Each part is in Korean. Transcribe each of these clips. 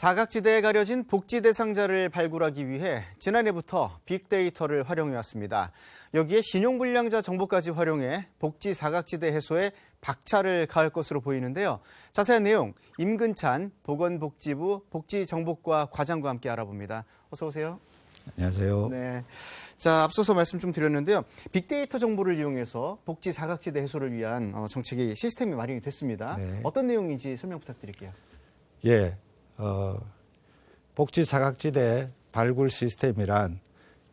사각지대에 가려진 복지 대상자를 발굴하기 위해 지난해부터 빅데이터를 활용해 왔습니다. 여기에 신용불량자 정보까지 활용해 복지 사각지대 해소에 박차를 가할 것으로 보이는데요. 자세한 내용 임근찬 보건복지부 복지정보과 과장과 함께 알아봅니다. 어서 오세요. 안녕하세요. 네. 자, 앞서서 말씀 좀 드렸는데요. 빅데이터 정보를 이용해서 복지 사각지대 해소를 위한 어, 정책이 시스템이 마련이 됐습니다. 네. 어떤 내용인지 설명 부탁드릴게요. 예, 어, 복지 사각지대 발굴 시스템이란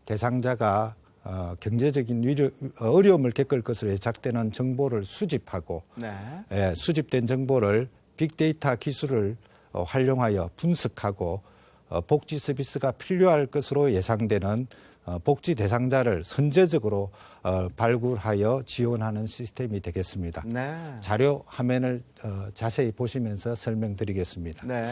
대상자가 어, 경제적인 위려, 어, 어려움을 겪을 것으로 예측되는 정보를 수집하고 네. 예, 수집된 정보를 빅데이터 기술을 어, 활용하여 분석하고 어, 복지 서비스가 필요할 것으로 예상되는 어, 복지 대상자를 선제적으로 어, 발굴하여 지원하는 시스템이 되겠습니다. 네. 자료 화면을 어, 자세히 보시면서 설명드리겠습니다. 네.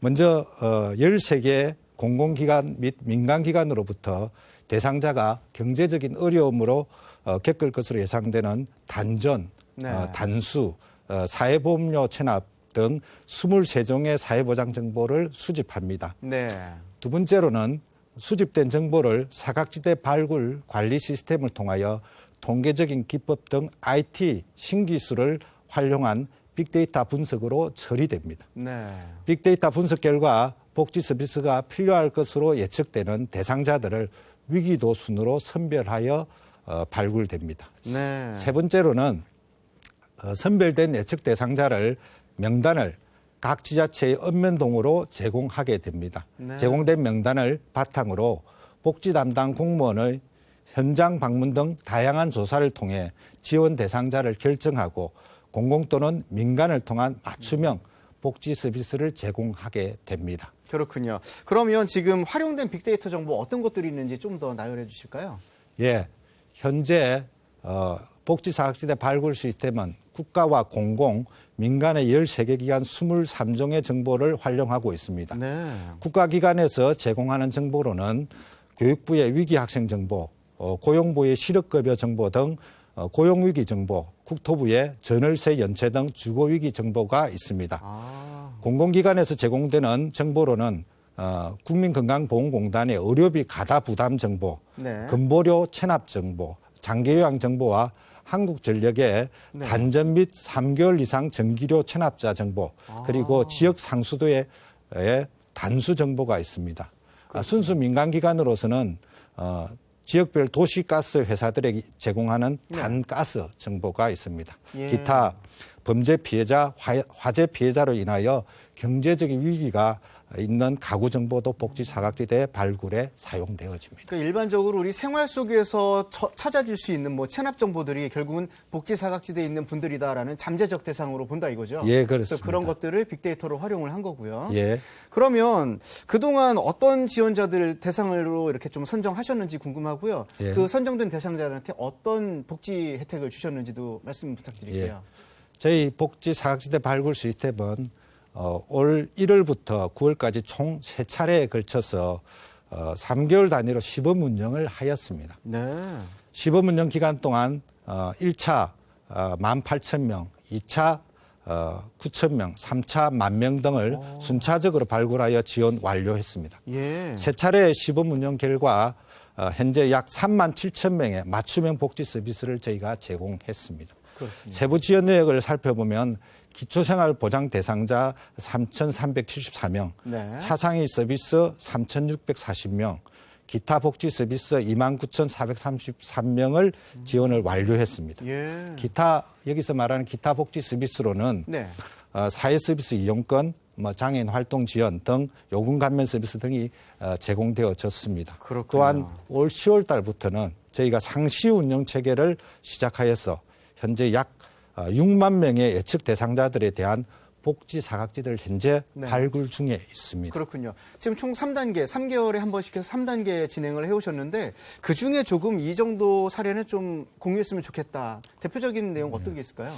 먼저 어, 13개 공공기관 및 민간기관으로부터 대상자가 경제적인 어려움으로 어, 겪을 것으로 예상되는 단전, 네. 어, 단수, 어, 사회보험료 체납 등 23종의 사회보장 정보를 수집합니다. 네. 두 번째로는 수집된 정보를 사각지대 발굴 관리 시스템을 통하여 통계적인 기법 등 IT 신기술을 활용한 빅데이터 분석으로 처리됩니다. 네. 빅데이터 분석 결과 복지 서비스가 필요할 것으로 예측되는 대상자들을 위기도 순으로 선별하여 어, 발굴됩니다. 네. 세 번째로는 어, 선별된 예측 대상자를 명단을 각 지자체의 읍면동으로 제공하게 됩니다. 네. 제공된 명단을 바탕으로 복지 담당 공무원의 현장 방문 등 다양한 조사를 통해 지원 대상자를 결정하고 공공 또는 민간을 통한 맞춤형 복지 서비스를 제공하게 됩니다. 그렇군요. 그러면 지금 활용된 빅데이터 정보 어떤 것들이 있는지 좀 더 나열해 주실까요? 예, 현재 어, 복지사학지대 발굴 시스템은 국가와 공공, 민간의 13개 기관 23종의 정보를 활용하고 있습니다. 네. 국가기관에서 제공하는 정보로는 교육부의 위기학생 정보, 어, 고용부의 실업급여 정보 등 어, 고용위기 정보, 국토부의 전월세 연체 등 주거위기 정보가 있습니다. 아. 공공기관에서 제공되는 정보로는 어, 국민건강보험공단의 의료비 가다 부담 정보, 네. 근보료 체납 정보, 장기요양 정보와 한국전력의 네. 단전 및 3개월 이상 전기료 체납자 정보, 그리고 아. 지역 상수도의 의 단수 정보가 있습니다. 아, 순수 민간기관으로서는 어, 지역별 도시가스 회사들에게 제공하는 네. 단가스 정보가 있습니다. 예. 기타 범죄 피해자, 화- 화재 피해자로 인하여 경제적인 위기가 있는 가구 정보도 복지 사각지대 발굴에 사용되어집니다. 그러니까 일반적으로 우리 생활 속에서 처- 찾아질 수 있는 뭐 체납 정보들이 결국은 복지 사각지대에 있는 분들이다라는 잠재적 대상으로 본다 이거죠. 예, 그렇습니다. 그런 것들을 빅데이터로 활용을 한 거고요. 예. 그러면 그동안 어떤 지원자들 대상으로 이렇게 좀 선정하셨는지 궁금하고요. 예. 그 선정된 대상자들한테 어떤 복지 혜택을 주셨는지도 말씀 부탁드릴게요. 저희 복지 사각지대 발굴 시스템은 어, 올 1월부터 9월까지 총 세 차례에 걸쳐서 어, 3개월 단위로 시범 운영을 하였습니다. 네. 시범 운영 기간 동안 어, 1차 어, 18,000명, 2차 어, 9,000명, 3차 만명 등을 순차적으로 발굴하여 지원 완료했습니다. 예. 세 차례 시범 운영 결과 어, 현재 약 3만 7천 명의 맞춤형 복지 서비스를 저희가 제공했습니다. 그렇군요. 세부 지원 내역을 살펴보면 기초생활 보장 대상자 3,374명, 네. 차상위 서비스 3,640명, 기타 복지 서비스 29,433명을 지원을 완료했습니다. 예. 기타 여기서 말하는 기타 복지 서비스로는 네. 어, 사회 서비스 이용권, 뭐 장애인 활동 지원 등 요금 감면 서비스 등이 어, 제공되어졌습니다. 그렇군요. 또한 올 10월 달부터는 저희가 상시 운영 체계를 시작하여서 현재 약 어, 6만 명의 예측 대상자들에 대한 복지 사각지대를 현재 네. 발굴 중에 있습니다. 그렇군요. 지금 총 3단계, 3개월에 한 번씩 해서 3단계 진행을 해오셨는데 그 중에 조금 이 정도 사례는 좀 공유했으면 좋겠다. 대표적인 내용 어떤 게 있을까요?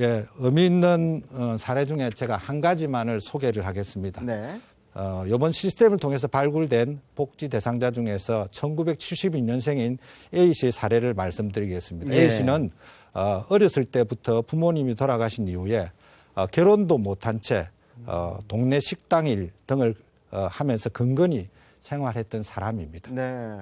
예, 의미 있는 어, 사례 중에 제가 한 가지만을 소개를 하겠습니다. 네. 어, 이번 시스템을 통해서 발굴된 복지 대상자 중에서 1972년생인 A 씨의 사례를 말씀드리겠습니다. 예. A 씨는 어, 어렸을 때부터 부모님이 돌아가신 이후에 어, 결혼도 못한 채 어, 동네 식당 일 등을 어, 하면서 근근히 생활했던 사람입니다. 네.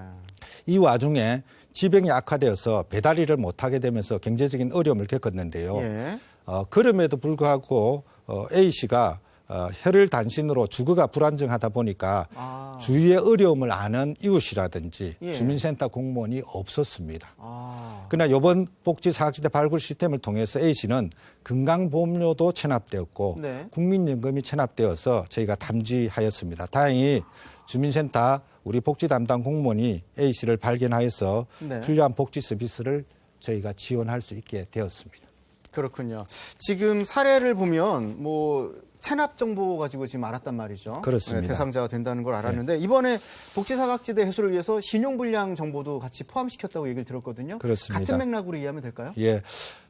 이 와중에 지병이 악화되어서 배달일을 못하게 되면서 경제적인 어려움을 겪었는데요. 예. 어, 그럼에도 불구하고 어, A 씨가 어, 혈을 단신으로 주거가 불안정하다 보니까 아. 주위의 어려움을 아는 이웃이라든지 예. 주민센터 공무원이 없었습니다. 아. 그러나 이번 복지 사학시대 발굴 시스템을 통해서 A 씨는 건강보험료도 체납되었고 네. 국민연금이 체납되어서 저희가 탐지하였습니다. 다행히 주민센터 우리 복지 담당 공무원이 A 씨를 발견하여서 네. 필요한 복지 서비스를 저희가 지원할 수 있게 되었습니다. 그렇군요. 지금 사례를 보면 뭐 체납 정보 가지고 지금 알았단 말이죠. 그렇습니다. 네, 대상자가 된다는 걸 알았는데 이번에 복지사각지대 해소를 위해서 신용불량 정보도 같이 포함시켰다고 얘기를 들었거든요. 그렇습니다. 같은 맥락으로 이해하면 될까요? 예.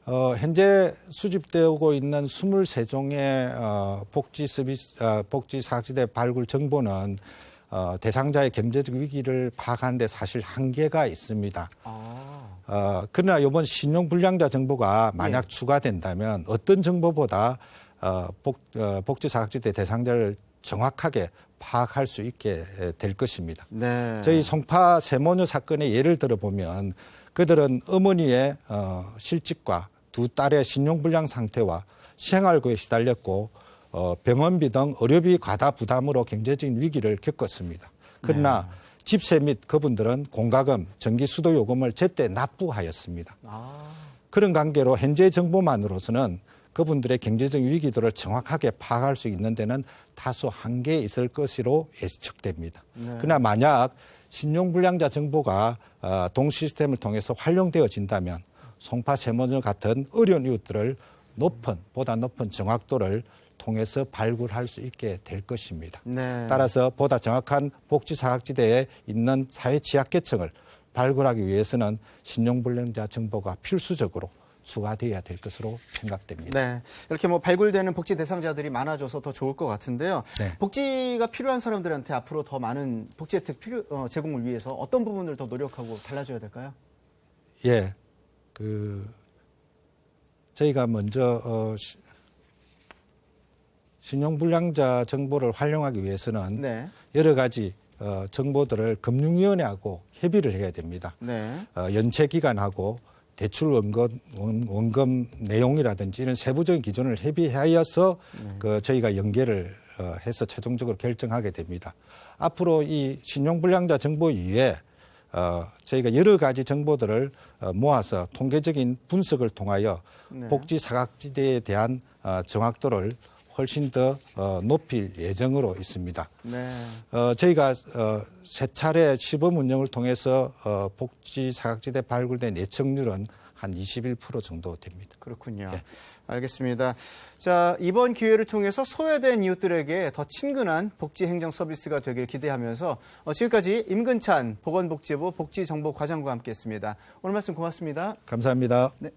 어, 현재 수집되고 있는 23종의 어, 복지 서비스, 어, 복지 사각지대 발굴 정보는 어, 대상자의 경제적 위기를 파악하는데 사실 한계가 있습니다. 아. 어, 그러나 이번 신용불량자 정보가 만약 예. 추가된다면 어떤 정보보다 어, 복, 어, 복지 사각지대 대상자를 정확하게 파악할 수 있게 될 것입니다. 네. 저희 송파 세모녀 사건의 예를 들어보면 그들은 어머니의 어, 실직과 두 딸의 신용불량 상태와 생활고에 시달렸고 어, 병원비 등 의료비 과다 부담으로 경제적인 위기를 겪었습니다. 그러나 집세 및 그분들은 공과금, 전기 수도 요금을 제때 납부하였습니다. 아. 그런 관계로 현재 정보만으로서는 그분들의 경제적 위기도를 정확하게 파악할 수 있는 데는 다소 한계 있을 것으로 예측됩니다. 네. 그러나 만약 신용불량자 정보가 어, 동 시스템을 통해서 활용되어진다면 송파 세모녀 같은 어려운 이웃들을 높은 보다 높은 정확도를 통해서 발굴할 수 있게 될 것입니다. 네. 따라서 보다 정확한 복지 사각지대에 있는 사회 취약계층을 발굴하기 위해서는 신용불량자 정보가 필수적으로 추가되어야 될 것으로 생각됩니다. 네. 이렇게 뭐 발굴되는 복지 대상자들이 많아져서 더 좋을 것 같은데요. 네. 복지가 필요한 사람들한테 앞으로 더 많은 복지 혜택 필요, 어, 제공을 위해서 어떤 부분을 더 노력하고 달라져야 될까요? 예, 그 저희가 먼저 어, 시- 신용불량자 정보를 활용하기 위해서는 네. 여러 가지 어, 정보들을 금융위원회하고 협의를 해야 됩니다. 네. 어, 연체 기간하고 대출 원금, 원- 원금 내용이라든지 이런 세부적인 기준을 협의하여서 그 저희가 연계를 어, 해서 최종적으로 결정하게 됩니다. 앞으로 이 신용불량자 정보 이외에 어, 저희가 여러 가지 정보들을 어, 모아서 통계적인 분석을 통하여 네. 복지 사각지대에 대한 어, 정확도를 훨씬 더 어, 높일 예정으로 있습니다. 네. 어, 저희가 어, 세 차례 시범 운영을 통해서 어, 복지 사각지대 발굴된 예측률은 한 21% 정도 됩니다. 그렇군요. 네. 알겠습니다. 자, 이번 기회를 통해서 소외된 이웃들에게 더 친근한 복지 행정 서비스가 되길 기대하면서 어, 지금까지 임근찬 보건복지부 복지정보과장과 함께했습니다. 오늘 말씀 고맙습니다. 감사합니다. 네.